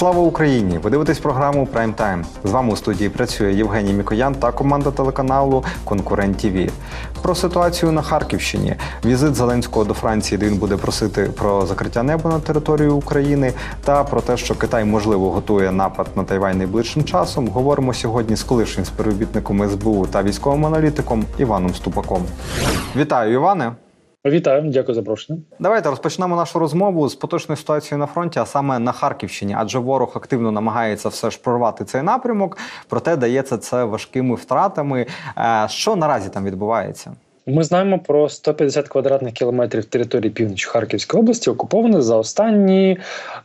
Слава Україні! Ви дивитесь програму Прайм Тайм. З вами у студії працює Євгеній Мікоян та команда телеканалу Конкурент ТІВІ. Про ситуацію на Харківщині. Візит Зеленського до Франції, де він буде просити про закриття неба на територію України, та про те, що Китай можливо готує напад на Тайвань найближчим часом. Говоримо сьогодні з колишнім співробітником СБУ та військовим аналітиком Іваном Ступаком. Вітаю, Іване! Вітаю, дякую за запрошення. Давайте розпочнемо нашу розмову з поточної ситуації на фронті, а саме на Харківщині, адже ворог активно намагається все ж прорвати цей напрямок, проте дається це важкими втратами. Е, Що наразі там відбувається? Ми знаємо про 150 квадратних кілометрів території півночі Харківської області, окупованих за останні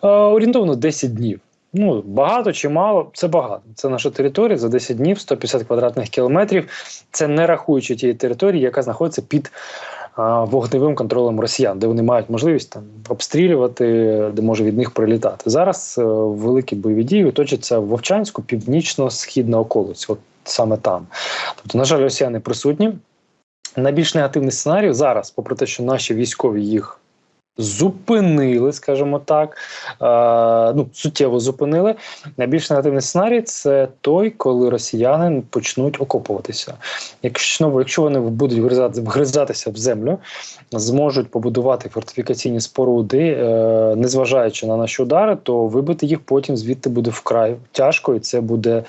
е, орієнтовно 10 днів. Ну багато чи мало, це багато. Це наша територія за 10 днів, 150 квадратних кілометрів. Це не рахуючи тієї території, яка знаходиться під вогневим контролем росіян, де вони мають можливість там обстрілювати, де може від них прилітати. Зараз е, великі бойові дії точаться в Вовчанську, північно-східна околиць, от саме там. Тобто, на жаль, росіяни присутні. Найбільш негативний сценарій зараз, попри те, що наші військові їх зупинили, скажімо так, е, ну суттєво зупинили. Найбільш негативний сценарій це той, коли росіяни почнуть окопуватися. Якщо ну, якщо вони будуть вгризати, вгризатися в землю, зможуть побудувати фортифікаційні споруди, е, незважаючи на наші удари, то вибити їх потім звідти буде вкрай тяжко, і це буде.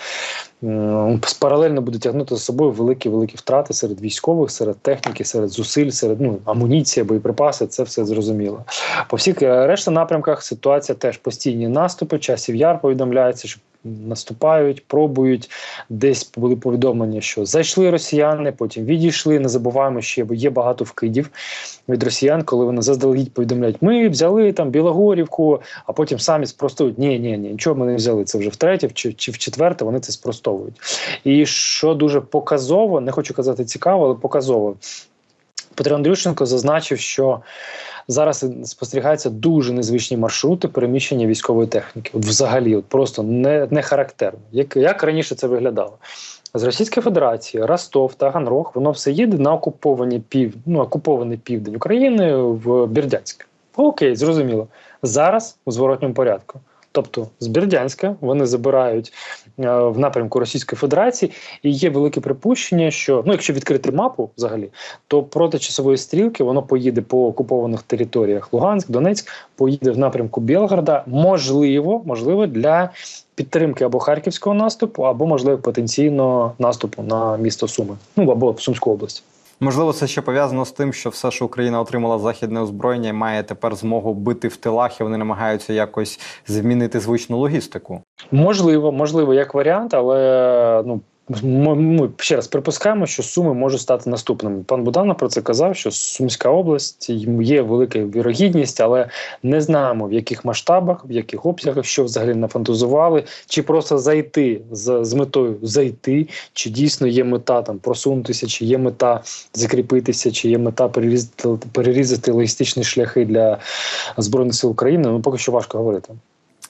М, Паралельно буде тягнути за собою великі великі втрати серед військових, серед техніки, серед зусиль, серед ну амуніція, боєприпаси. Це все зрозуміло. По всіх е, решта напрямках ситуація теж постійні наступи. Часів яр повідомляється, що наступають, пробують. Десь були повідомлення, що зайшли росіяни, потім відійшли. Не забуваємо, що є багато вкидів від росіян, коли вони заздалегідь повідомляють, ми взяли там Білогорівку, а потім самі спростують. Ні, ні, ні, нічого ми не взяли. Це вже втретє, чи, чи в четверте вони це спростовують. І що дуже показово, не хочу казати цікаво, але показово. Петро Андрющенко зазначив, що зараз спостерігаються дуже незвичні маршрути переміщення військової техніки. От взагалі, от просто не, не характерно. Як, як раніше це виглядало? З Російської Федерації, Ростов, Таганрог, воно все їде на окуповані пів, ну, окупований південь України в Бердянськ. Окей, зрозуміло. Зараз у зворотньому порядку. Тобто з Бердянська вони забирають е, в напрямку Російської Федерації, і є велике припущення, що ну, якщо відкрити мапу взагалі, то проти часової стрілки воно поїде по окупованих територіях Луганськ, Донецьк, поїде в напрямку Білгорода. Можливо, можливо, для підтримки або харківського наступу, або можливо потенційно наступу на місто Суми, ну або Сумську область. Можливо, це ще пов'язано з тим, що все, що Україна отримала західне озброєння, має тепер змогу бити в тилах, і вони намагаються якось змінити звичну логістику. Можливо, можливо, як варіант, але ну. Ми, ми ще раз припускаємо, що суми можуть стати наступними. Пан Буданов про це казав, що Сумська область є велика вірогідність, але не знаємо в яких масштабах, в яких обсягах, що взагалі нафантазували, чи просто зайти з, з метою зайти, чи дійсно є мета там просунутися, чи є мета закріпитися, чи є мета перерізати перерізати логістичні шляхи для збройних сил України. Ну поки що важко говорити.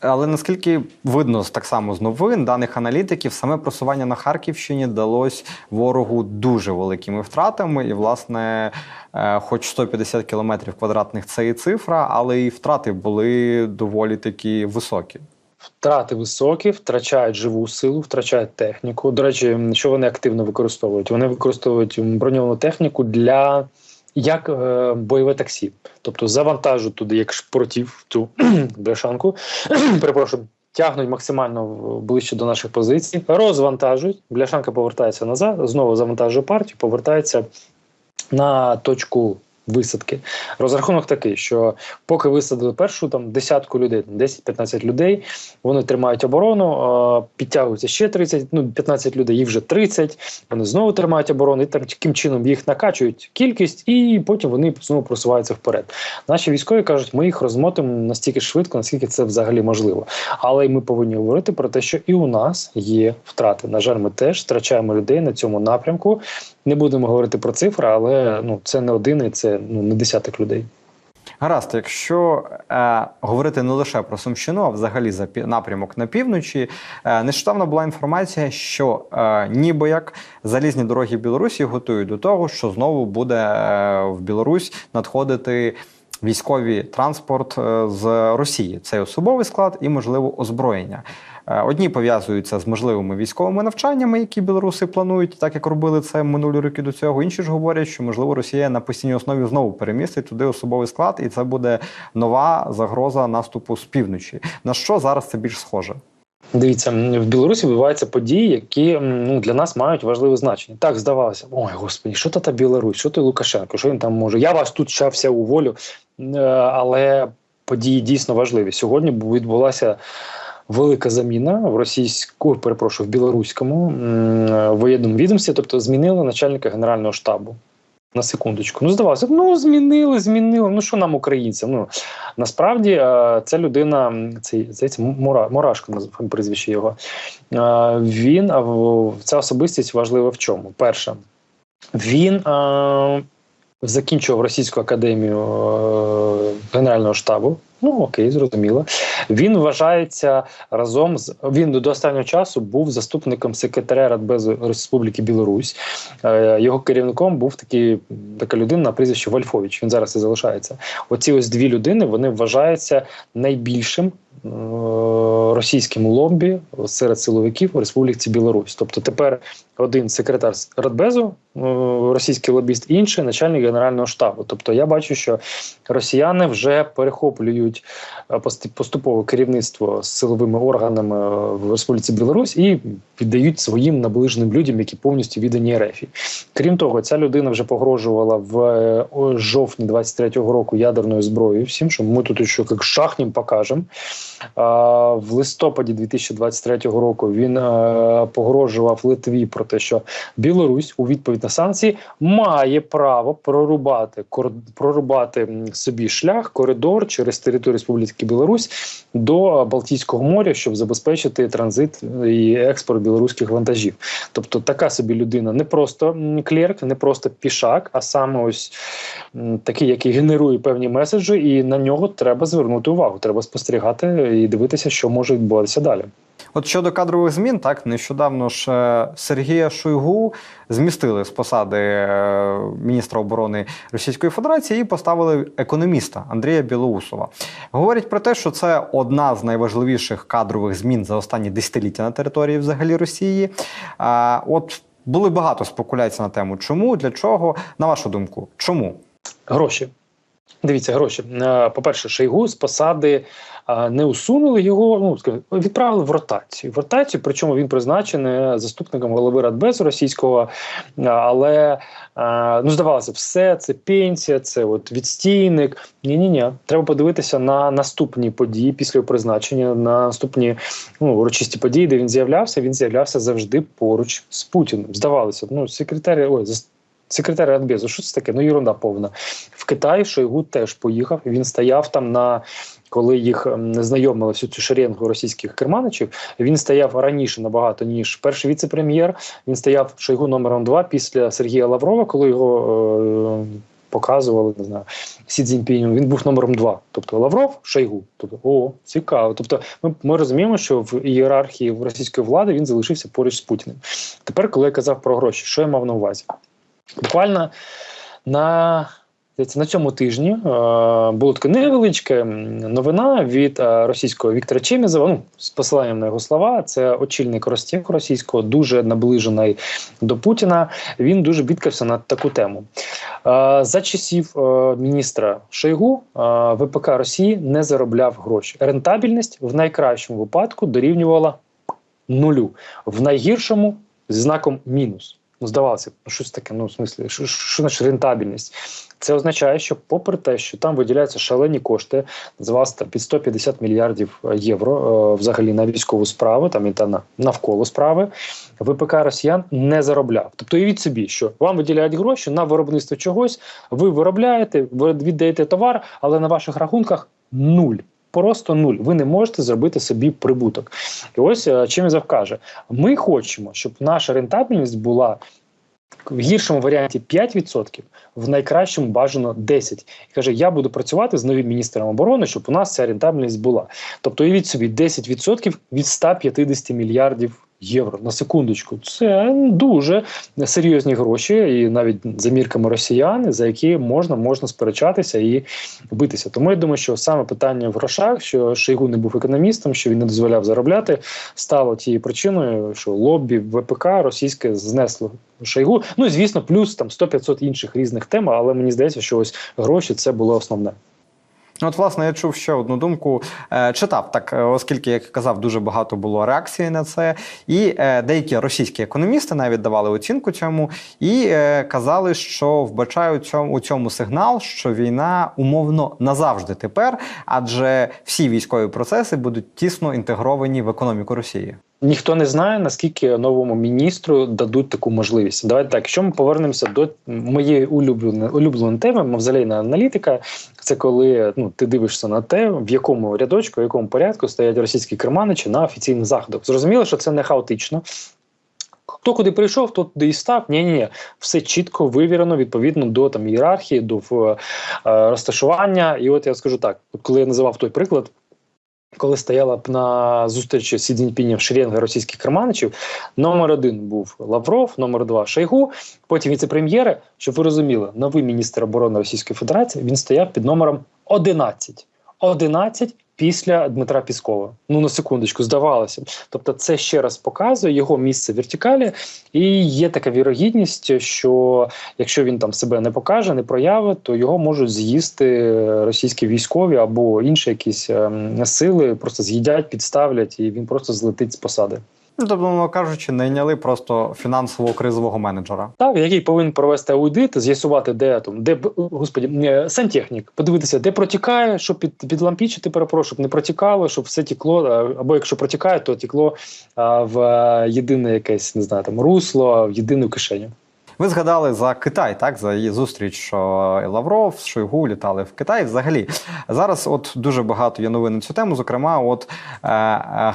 Але наскільки видно так само з новин даних аналітиків, саме просування на Харківщині далось ворогу дуже великими втратами, і власне, е, хоч 150 кілометрів квадратних це і цифра, але і втрати були доволі такі високі. Втрати високі, втрачають живу силу, втрачають техніку. До речі, що вони активно використовують? Вони використовують броньовану техніку для як е, бойове таксі, тобто завантажу туди як шпортів цю бляшанку. Перепрошую. Тягнуть максимально ближче до наших позицій, розвантажують. Бляшанка повертається назад, знову завантажує партію, повертається на точку висадки. Розрахунок такий, що поки висадили першу там десятку людей, 10-15 людей, вони тримають оборону, підтягуються ще 30, ну 15 людей, їх вже 30, Вони знову тримають оборону, і таким чином їх накачують кількість, і потім вони знову просуваються вперед. Наші військові кажуть, ми їх розмотимо настільки швидко, наскільки це взагалі можливо. Але ми повинні говорити про те, що і у нас є втрати. На жаль, ми теж втрачаємо людей на цьому напрямку. Не будемо говорити про цифри, але ну це не один і це ну не десяток людей. Гаразд, якщо е, говорити не лише про Сумщину, а взагалі за напрямок на півночі, е, нещодавно була інформація, що е, ніби як залізні дороги Білорусі готують до того, що знову буде е, в Білорусь надходити військовий транспорт е, з Росії. Це особовий склад і, можливо, озброєння. Е, Одні пов'язуються з можливими військовими навчаннями, які білоруси планують, так як робили це минулі роки до цього. Інші ж говорять, що можливо Росія на постійній основі знову перемістить туди особовий склад, і це буде нова загроза наступу з півночі. На що зараз це більш схоже? Дивіться, в Білорусі відбуваються події, які ну, для нас мають важливе значення. Так здавалося, ой, господі, що то та Білорусь, що той Лукашенко, що він там може? Я вас тут щався у волю, Е, але події дійсно важливі. Сьогодні бу- відбулася велика заміна в російську, перепрошую, в білоруському воєнному відомстві, тобто змінили начальника генерального штабу. На секундочку. Ну, здавалося, ну змінили, змінили. Ну що нам, українцям? Ну насправді ця людина, цей здається, Мура, Мурашко прізвище його. Він ця особистість важлива в чому? Перше, він закінчував Російську академію Генерального штабу. Ну окей, зрозуміло. Він вважається разом з він до останнього часу був заступником секретаря Радбезу Республіки Білорусь. Е, Його керівником був такий така людина на прізвище Вольфович. Він зараз і залишається. Оці ось дві людини вони вважаються найбільшим е, російським лобі серед силовиків у Республіці Білорусь. Тобто тепер один секретар Радбезу, е, російський лобіст, інший начальник генерального штабу. Тобто я бачу, що росіяни вже перехоплюють е, поступово керівництво з силовими органами е, в Республіці Білорусь і віддають своїм наближеним людям, які повністю віддані РФ. Крім того, ця людина вже погрожувала в е, жовтні 23-го року ядерною зброєю. Всім, що ми тут ще як шахнем покажемо. В листопаді 2023 року він погрожував Литві про те, що Білорусь у відповідь на санкції має право прорубати прорубати собі шлях, коридор через територію Республіки Білорусь до Балтійського моря, щоб забезпечити транзит і експорт білоруських вантажів. Тобто така собі людина не просто клерк, не просто пішак, а саме ось такий, який генерує певні меседжі, і на нього треба звернути увагу. Треба спостерігати і дивитися, що може відбуватися далі. От щодо кадрових змін, так нещодавно ж е, Сергія Шойгу змістили з посади е, міністра оборони Російської Федерації і поставили економіста Андрія Білоусова. Говорять про те, що це одна з найважливіших кадрових змін за останні десятиліття на території взагалі Росії. От були багато спекуляцій на тему, чому, для чого. На вашу думку, чому? Гроші. Дивіться, гроші. Е, По-перше, Шойгу з посади е, не усунули його, ну відправили в ротацію. В ротацію, причому він призначений заступником голови Радбезу російського, е, але е, ну здавалося, все це пенсія, це от відстійник. Ні, ні, ні. Треба подивитися на наступні події після призначення, на наступні ну, урочисті події, де він з'являвся. Він з'являвся завжди поруч з Путіним. Здавалося, ну секретар, ой, секретар Радбезу, що це таке? Ну, ерунда повна. В Китай Шойгу теж поїхав. Він стояв там на коли їх ем, знайомили всю цю шеренгу російських керманичів. Він стояв раніше набагато ніж перший віце-прем'єр. Він стояв Шойгу номером два після Сергія Лаврова, коли його. Е- Показували, не знаю, Сі Цзіньпіню, він був номером два. Тобто Лавров, Шойгу. Тобто, о, цікаво. Тобто, ми, ми розуміємо, що в ієрархії російської влади він залишився поруч з Путіним. Тепер, коли я казав про гроші, що я мав на увазі? Буквально на, на цьому тижні е, була така невеличка м, новина від е, російського Віктора Чемізова. Ну, з посиланням на його слова, це очільник Ростех російського, дуже наближений до Путіна. Він дуже бідкався на таку тему. Е, за часів е, міністра Шойгу е, ВПК Росії не заробляв гроші. Рентабельність в найкращому випадку дорівнювала нулю, в найгіршому зі знаком мінус. Ну, здавалося, ну щось таке, ну в смислі, що, що значить рентабельність? Це означає, що, попри те, що там виділяються шалені кошти, називалося там під 150 мільярдів е, євро е, взагалі на військову справу, там і та на навколо справи, ВПК Росіян не заробляв. Тобто, уявіть собі, що вам виділяють гроші на виробництво чогось, ви виробляєте, ви віддаєте товар, але на ваших рахунках нуль. Просто нуль. Ви не можете зробити собі прибуток. І ось чим завкаже. каже: ми хочемо, щоб наша рентабельність була в гіршому варіанті 5%, в найкращому бажано 10%. І каже: я буду працювати з новим міністром оборони, щоб у нас ця рентабельність була. Тобто, уявіть собі, 10% від 150 мільярдів євро на секундочку. Це дуже серйозні гроші, і навіть за мірками росіян, за які можна можна сперечатися і битися. Тому я думаю, що саме питання в грошах, що Шойгу не був економістом, що він не дозволяв заробляти, стало тією причиною, що лобі ВПК російське знесло Шойгу. Ну звісно, плюс там 100-500 інших різних тем, але мені здається, що ось гроші це було основне. От, власне, я чув ще одну думку. Е, читав так, е, оскільки, як казав, дуже багато було реакції на це. І е, деякі російські економісти навіть давали оцінку цьому і казали, що вбачають цьому, у цьому сигнал, що війна умовно назавжди тепер, адже всі військові процеси будуть тісно інтегровані в економіку Росії. Ніхто не знає, наскільки новому міністру дадуть таку можливість. Давайте так. Якщо ми повернемося до моєї улюбленої улюбленої теми, мавзолейна аналітика, це коли ну ти дивишся на те, в якому рядочку, в якому порядку стоять російські керманичі на офіційних заходах. Зрозуміло, що це не хаотично. Хто куди прийшов, хто туди і став. Ні, ні, ні, все чітко вивірено відповідно до там ієрархії, до е, розташування. І от я скажу так: коли я називав той приклад. Коли стояла б на зустрічі Сі Цзіньпінем шеренга російських керманичів, номер один був Лавров, номер два Шойгу, потім віце-прем'єри. Щоб ви розуміли, новий міністр оборони Російської Федерації він стояв під номером 11. 11 після Дмитра Піскова. Ну на секундочку, здавалося. Тобто, це ще раз показує його місце в вертикалі, і є така вірогідність, що якщо він там себе не покаже, не проявить, то його можуть з'їсти російські військові або інші якісь ем, сили, просто з'їдять, підставлять, і він просто злетить з посади. Ну, тобто, кажучи, найняли просто фінансово кризового менеджера. Так, який повинен провести аудит, з'ясувати, де там, де господі, е, сантехнік, подивитися, де протікає, щоб під, підлампічити, перепрошую, щоб не протікало, щоб все тікло, або якщо протікає, то тікло а, в єдине якесь не знаю, там русло, в єдину кишеню. Ви згадали за Китай, так за її зустріч, що Лавров Шойгу літали в Китай. Взагалі зараз, от дуже багато є новин на цю тему. Зокрема, от е,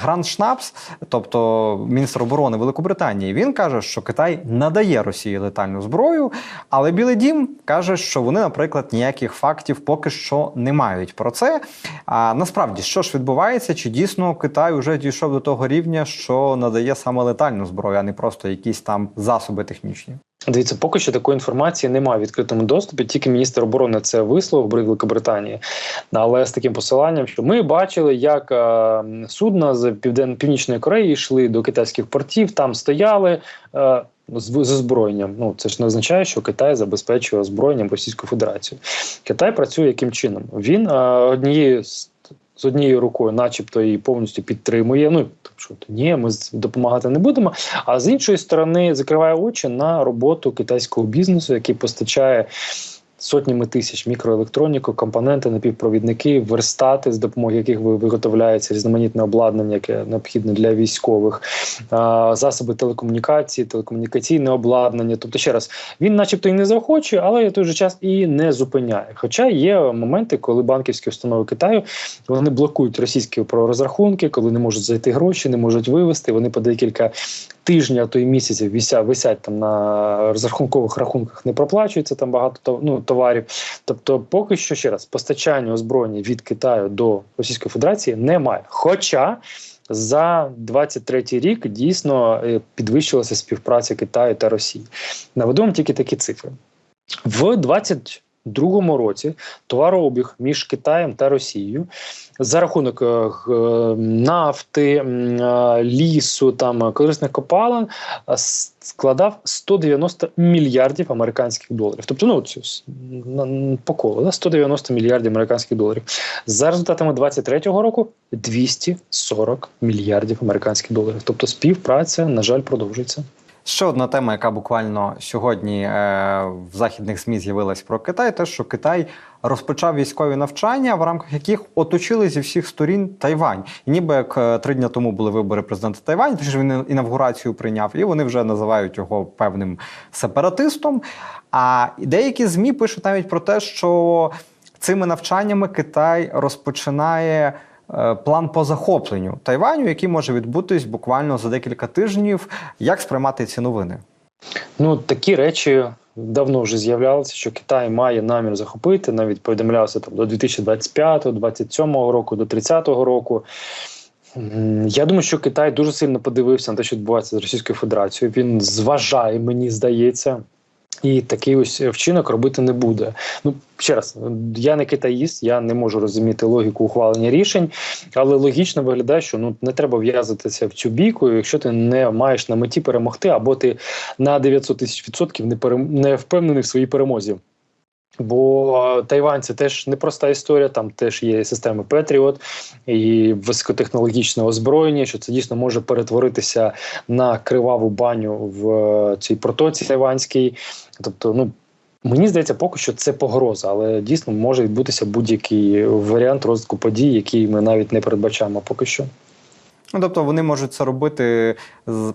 Гранд Шнапс, тобто міністр оборони Великобританії, він каже, що Китай надає Росії летальну зброю, але Білий Дім каже, що вони, наприклад, ніяких фактів поки що не мають про це. А насправді, що ж відбувається, чи дійсно Китай вже дійшов до того рівня, що надає саме летальну зброю, а не просто якісь там засоби технічні? Дивіться, поки що такої інформації немає в відкритому доступі. Тільки міністр оборони це висловив Великобританії, але з таким посиланням, що ми бачили, як е, судна з південно північної Кореї йшли до китайських портів, там стояли. Е, з озброєнням. Ну це ж не означає, що Китай забезпечує озброєнням Російську Федерацію. Китай працює яким чином? Він е, однією з з однією рукою, начебто, її повністю підтримує. Ну що ні, ми допомагати не будемо. А з іншої сторони, закриває очі на роботу китайського бізнесу, який постачає. Сотнями тисяч мікроелектроніку, компоненти, напівпровідники, верстати, з допомогою яких виготовляється різноманітне обладнання, яке необхідне для військових, засоби телекомунікації, телекомунікаційне обладнання. Тобто, ще раз, він, начебто, і не заохочує, але в той же час і не зупиняє. Хоча є моменти, коли банківські установи Китаю вони блокують російські розрахунки, коли не можуть зайти гроші, не можуть вивести. Вони по декілька тижня, а то й місяців висять, висять там на розрахункових рахунках, не проплачується там багато ну, товарів. Тобто, поки що ще раз постачання озброєння від Китаю до Російської Федерації немає. Хоча за 23-й рік дійсно е, підвищилася співпраця Китаю та Росії. Наведу вам тільки такі цифри в 20 другому році товарообіг між Китаєм та Росією за рахунок е, нафти, е, лісу, там корисних копалин е, складав 190 мільярдів американських доларів. Тобто, ну цю по колу, да? 190 мільярдів американських доларів. За результатами 2023 року 240 мільярдів американських доларів. Тобто співпраця, на жаль, продовжується. Ще одна тема, яка буквально сьогодні е, в західних ЗМІ з'явилась про Китай, те, що Китай розпочав військові навчання, в рамках яких оточили зі всіх сторін Тайвань. І ніби як е, три дні тому були вибори президента Тайваню, тож він інавгурацію прийняв, і вони вже називають його певним сепаратистом. А деякі змі пишуть навіть про те, що цими навчаннями Китай розпочинає. Е, план по захопленню Тайваню, який може відбутись буквально за декілька тижнів. Як сприймати ці новини? Ну такі речі давно вже з'являлися, що Китай має намір захопити. Навіть повідомлялося там до 2025-2027 року, до 30-го року. Я думаю, що Китай дуже сильно подивився на те, що відбувається з Російською Федерацією. Він зважає, мені здається. І такий ось вчинок робити не буде. Ну ще раз, я не китаїст, я не можу розуміти логіку ухвалення рішень, але логічно виглядає, що ну не треба в'язатися в цю бійку, якщо ти не маєш на меті перемогти, або ти на 900 тисяч відсотків не перем... не впевнений в своїй перемозі. Бо Тайвань це теж непроста історія. Там теж є системи Петріот і високотехнологічне озброєння, що це дійсно може перетворитися на криваву баню в е, цій протоці Тайванській. Тобто, ну мені здається, поки що це погроза, але дійсно може відбутися будь-який варіант розвитку подій, який ми навіть не передбачаємо поки що. Ну, тобто вони можуть це робити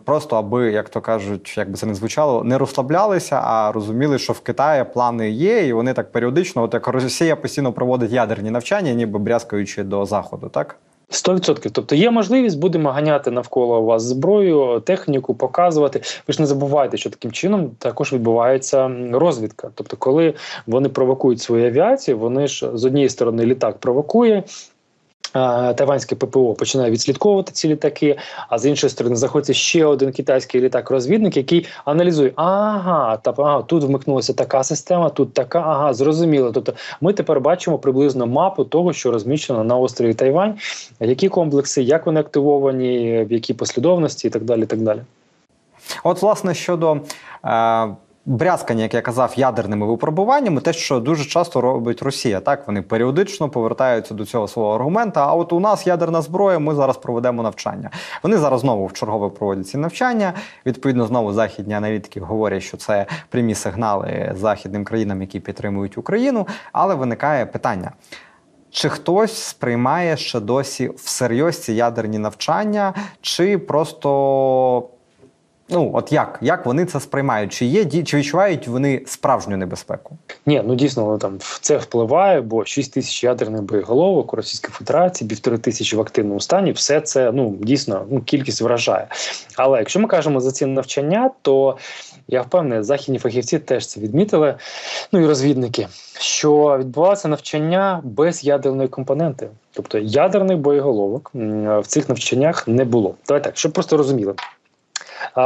просто, аби, як то кажуть, як би це не звучало, не розслаблялися, а розуміли, що в Китаї плани є, і вони так періодично, от як Росія постійно проводить ядерні навчання, ніби брязкаючи до заходу, так? 100%. Тобто є можливість, будемо ганяти навколо вас зброю, техніку, показувати. Ви ж не забувайте, що таким чином також відбувається розвідка. Тобто, коли вони провокують свою авіацію, вони ж з однієї сторони літак провокує. Тайванське ППО починає відслідковувати ці літаки, а з іншої сторони знаходиться ще один китайський літак-розвідник, який аналізує: ага, та ага, тут вмикнулася така система, тут така, ага, зрозуміло. Тобто, ми тепер бачимо приблизно мапу того, що розміщено на острові Тайвань, які комплекси, як вони активовані, в якій послідовності, і так далі. Так далі. От, власне, щодо е, брязкання, як я казав, ядерними випробуваннями, те, що дуже часто робить Росія, так вони періодично повертаються до цього свого аргумента. А от у нас ядерна зброя, ми зараз проведемо навчання. Вони зараз знову в чергове проводять ці навчання. Відповідно, знову західні аналітики говорять, що це прямі сигнали західним країнам, які підтримують Україну. Але виникає питання. Чи хтось сприймає ще досі всерйоз ці ядерні навчання, чи просто Ну, от як? Як вони це сприймають? Чи є чи відчувають вони справжню небезпеку? Ні, ну дійсно там це впливає, бо 6 тисяч ядерних боєголовок у Російської Федерації, півтори тисячі в активному стані, все це ну дійсно ну кількість вражає. Але якщо ми кажемо за ці навчання, то я впевнений, західні фахівці теж це відмітили. Ну і розвідники, що відбувалося навчання без ядерної компоненти, тобто ядерних боєголовок в цих навчаннях не було. Давайте так, щоб просто розуміли.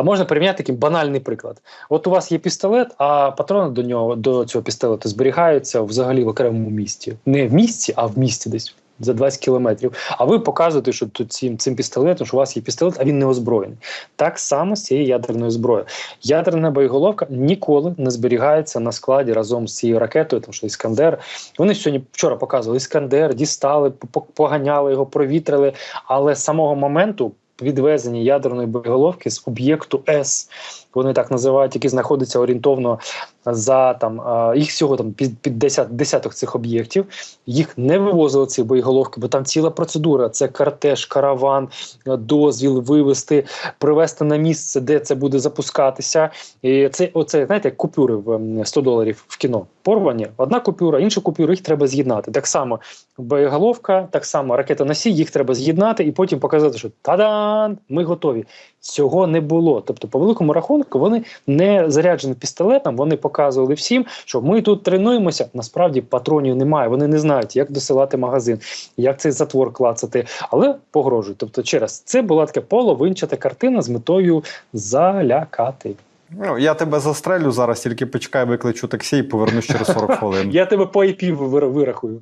Можна порівняти такий банальний приклад. От у вас є пістолет, а патрони до нього до цього пістолету зберігаються взагалі в окремому місті. Не в місті, а в місті десь за 20 кілометрів. А ви показуєте, що тут цим, цим пістолетом, що у вас є пістолет, а він не озброєний. Так само з цією ядерною зброєю. Ядерна боєголовка ніколи не зберігається на складі разом з цією ракетою, тому що Іскандер. Вони сьогодні вчора показували Іскандер, дістали, поганяли його, провітрили. Але з самого моменту відвезення ядерної боєголовки з об'єкту С, вони так називають, який знаходиться орієнтовно за там їх всього там під, під 10, десяток цих об'єктів. Їх не вивозили ці боєголовки, бо там ціла процедура: це картеж, караван, е, дозвіл вивезти, привезти на місце, де це буде запускатися. І це оце знаєте, як купюри в ем, 100 доларів в кіно. Порвані одна купюра, інша купюра, їх треба з'єднати. Так само боєголовка, так само ракета носій, їх треба з'єднати і потім показати, що та-дан, ми готові. Цього не було. Тобто, по великому рахунку, вони не заряджені пістолетом, вони показували всім, що ми тут тренуємося. Насправді патронів немає. Вони не знають, як досилати магазин, як цей затвор клацати, але погрожують. Тобто, через це була така половинчата картина з метою залякати. Ну, я тебе застрелю зараз, тільки почекай, викличу таксі і повернусь через 40 хвилин. Я тебе по IP вирахую.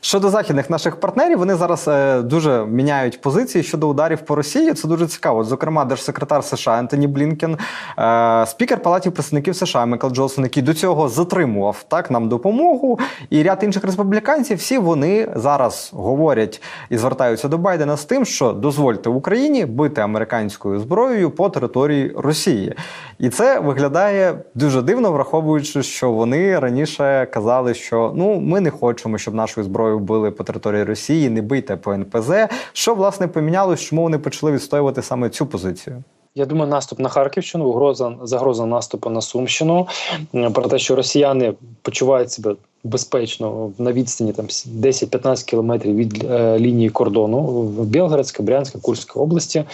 Щодо західних наших партнерів, вони зараз е, дуже міняють позиції щодо ударів по Росії. Це дуже цікаво. Зокрема, держсекретар США Ентоні Блінкен, е, спікер Палаті представників США Микл Джонсон, який до цього затримував так нам допомогу, і ряд інших республіканців. Всі вони зараз говорять і звертаються до Байдена з тим, що дозвольте Україні бити американською зброєю по території Росії. І це виглядає дуже дивно, враховуючи, що вони раніше казали, що ну ми не хочемо, щоб нашою зброєю били по території Росії, не бийте по НПЗ. Що власне помінялось, чому вони почали відстоювати саме цю позицію? Я думаю, наступ на Харківщину, угроза загроза наступу на Сумщину. Про те, що росіяни почувають себе безпечно на відстані там 10-15 кілометрів від е, лінії кордону в Білгородська, Брянська, Курська області.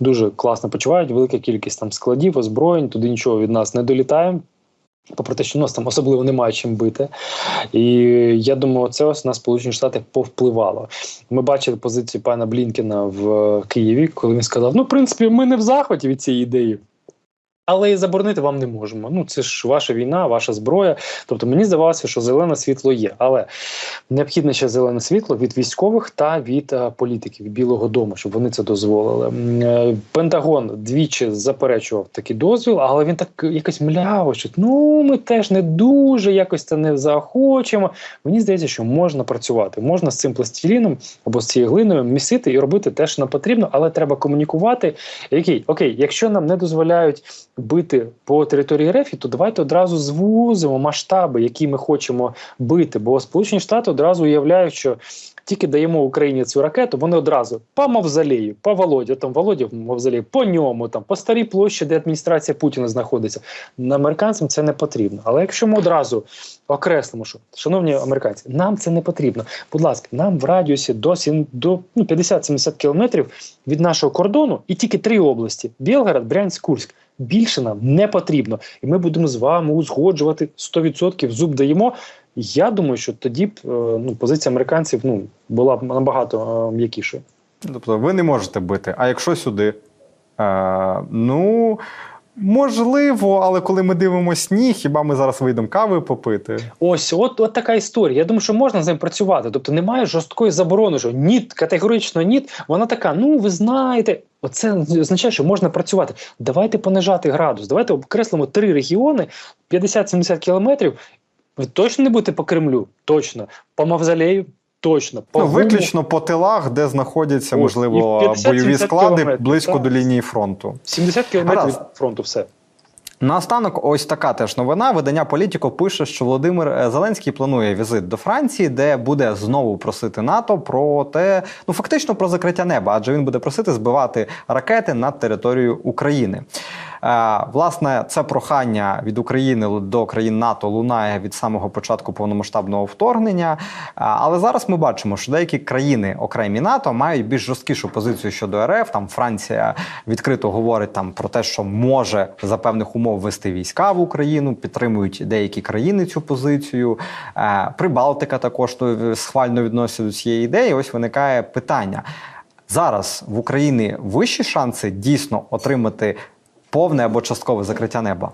Дуже класно почувають. Велика кількість там складів, озброєнь. Туди нічого від нас не долітає. Попри те, що нас там особливо немає чим бити. І я думаю, це ось на Сполучені Штати повпливало. Ми бачили позицію пана Блінкена в Києві, коли він сказав: ну, в принципі, ми не в захваті від цієї ідеї. Але і заборонити вам не можемо. Ну, це ж ваша війна, ваша зброя. Тобто мені здавалося, що зелене світло є. Але необхідне ще зелене світло від військових та від е, політиків Білого Дому, щоб вони це дозволили. Е, Пентагон двічі заперечував такий дозвіл, але він так якось мляво, що ну ми теж не дуже якось це не захочемо. Мені здається, що можна працювати, можна з цим пластиліном або з цією глиною місити і робити те, що нам потрібно, але треба комунікувати. Який окей, якщо нам не дозволяють бити по території РФ, то давайте одразу звузимо масштаби, які ми хочемо бити. Бо Сполучені Штати одразу уявляють, що тільки даємо Україні цю ракету, вони одразу по мавзолею, по Володя, там Володя в мавзолеї, по ньому, там по старій площі, де адміністрація Путіна знаходиться. На американцям це не потрібно. Але якщо ми одразу окреслимо, що шановні американці, нам це не потрібно. Будь ласка, нам в радіусі до, до ну, 50-70 кілометрів від нашого кордону і тільки три області: Білгород, Брянськ, Курськ. Більше нам не потрібно, і ми будемо з вами узгоджувати 100% зуб даємо. Я думаю, що тоді б е, ну, позиція американців ну, була б набагато е, м'якішою. Тобто ви не можете бити. А якщо сюди? Е, ну, можливо, але коли ми дивимося сніг, хіба ми зараз вийдемо кави попити? Ось, от, от така історія. Я думаю, що можна з ним працювати. Тобто немає жорсткої заборони, що ні, категорично ні. Вона така, ну ви знаєте, оце означає, що можна працювати. Давайте понижати градус. Давайте окреслимо три регіони 50-70 кілометрів. Ви точно не будете по Кремлю? Точно. По Мавзолею? Точно. По Ну, виключно по тилах, де знаходяться, можливо, 50-70 бойові склади кілометрів, близько так. до лінії фронту. 70 кілометрів від фронту все. Наостанок, ось така теж новина. Видання Політіко пише, що Володимир е, Зеленський планує візит до Франції, де буде знову просити НАТО про те, ну фактично про закриття неба, адже він буде просити збивати ракети над територією України. Е, власне, це прохання від України до країн НАТО лунає від самого початку повномасштабного вторгнення. Е, Але зараз ми бачимо, що деякі країни, окремі НАТО, мають більш жорсткішу позицію щодо РФ. Там Франція відкрито говорить там про те, що може за певних умов вести війська в Україну. Підтримують деякі країни цю позицію. Е, Прибалтика також схвально відноситься до цієї ідеї. Ось виникає питання. Зараз в Україні вищі шанси дійсно отримати повне або часткове закриття неба.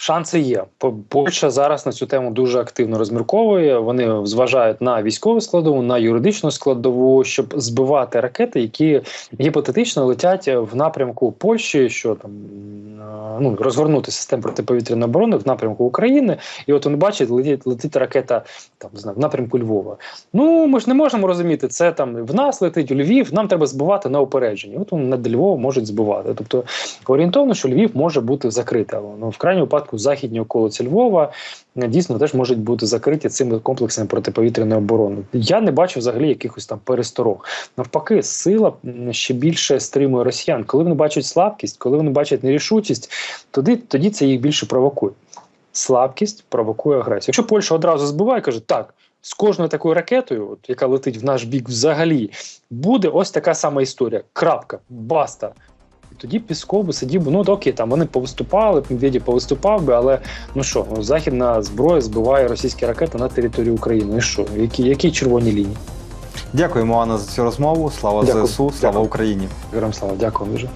Шанси є. По- Польща зараз на цю тему дуже активно розмірковує. Вони зважають на військову складову, на юридичну складову, щоб збивати ракети, які гіпотетично летять в напрямку Польщі, що там е, ну, розгорнути систему протиповітряної оборони в напрямку України. І от вони бачать, летить, летить ракета там не в напрямку Львова. Ну ми ж не можемо розуміти, це там в нас летить у Львів. Нам треба збивати на опередженні. От вони над Львовом можуть збивати. Тобто орієнтовно, що Львів може бути закритий. Ну, в крайньому випадку західні околиці Львова е, дійсно теж можуть бути закриті цими комплексами протиповітряної оборони. Я не бачу взагалі якихось там пересторог. Навпаки, сила ще більше стримує росіян. Коли вони бачать слабкість, коли вони бачать нерішучість, тоді, тоді це їх більше провокує. Слабкість провокує агресію. Якщо Польща одразу збиває, каже, так. З кожною такою ракетою, от, яка летить в наш бік взагалі, буде ось така сама історія. Крапка, баста. І тоді Пісков би сидів би, ну окей, там вони повиступали, Медведєв повиступав би, але ну що, ну, західна зброя збиває російські ракети на території України. І що? Які, які червоні лінії? Дякуємо, Анна, за цю розмову. Слава Дякую. ЗСУ, слава Дякую. Україні. Героям слава, дякую дуже.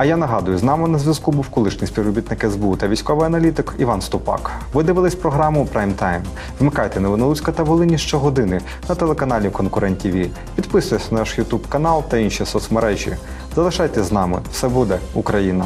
А я нагадую, з нами на зв'язку був колишній співробітник СБУ та військовий аналітик Іван Ступак. Ви дивились програму Прайм Тайм. Вмикайте новини Луцька та Волині щогодини на телеканалі Конкурент ТВ. Підписуйтесь на наш Ютуб канал та інші соцмережі. Залишайтесь з нами. Все буде Україна.